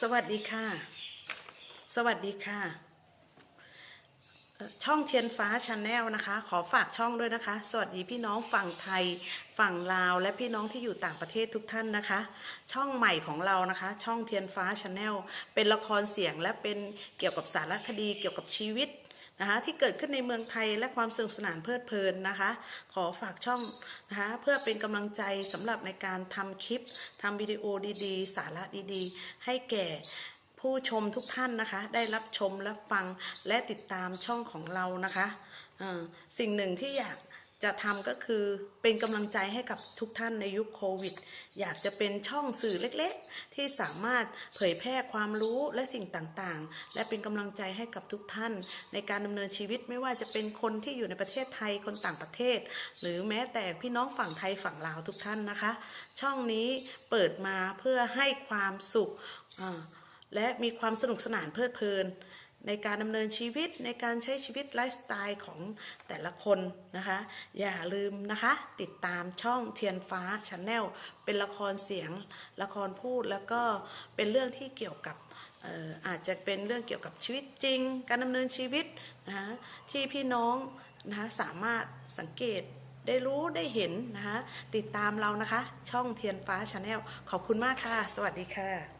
สวัสดีค่ะ สวัสดีค่ะ ช่องเทียนฟ้าชาแนลนะคะ ขอฝากช่องด้วยนะคะ สวัสดีพี่น้องฝั่งไทย ฝั่งลาว และพี่น้องที่อยู่ต่างประเทศทุกท่านนะคะ ช่องใหม่ของเรานะคะ ช่องเทียนฟ้าชาแนลเป็นละครเสียงและเป็นเกี่ยวกับสารคดีเกี่ยวกับชีวิต นะคะที่เกิดขึ้นในเมืองไทยและความสนุกสนานเพลิดเพลินนะคะ ขอฝากช่องนะคะเพื่อเป็นกำลังใจสำหรับในการทำคลิปทำวิดีโอดีๆ สาระดีๆ ให้แก่ผู้ชมทุกท่านนะคะ ได้รับชมรับฟังและติดตามช่องของเรานะคะสิ่งหนึ่งที่อยาก จะทำก็คือเป็นกำลังใจให้กับทุกท่านในยุคโควิด อยากจะเป็นช่องสื่อเล็กๆ ที่สามารถเผยแพร่ความรู้และสิ่งต่างๆ และเป็นกำลังใจให้กับทุกท่าน ในการดำเนินชีวิตไม่ว่าจะเป็นคนที่อยู่ในประเทศไทยคนต่างประเทศ หรือแม้แต่พี่น้องฝั่งไทยฝั่งลาวทุกท่านนะคะ ช่องนี้เปิดมาเพื่อให้ความสุขและมีความสนุกสนานเพลิดเพลิน ในการดำเนินชีวิตในการใช้ชีวิตไลฟ์สไตล์ของแต่ละคนนะคะ อย่าลืมนะคะ ติดตามช่องเทียนฟ้าชาแนลเป็นละครเสียงละครพูดแล้วก็เป็นเรื่องที่เกี่ยวกับเอ่ออาจจะเป็นเรื่องเกี่ยวกับชีวิตจริง การดำเนินชีวิตนะคะที่พี่น้องนะคะสามารถสังเกตได้รู้ได้เห็นนะคะติดตามเรานะคะ ช่องเทียนฟ้าชาแนลขอบคุณมากค่ะ สวัสดีค่ะ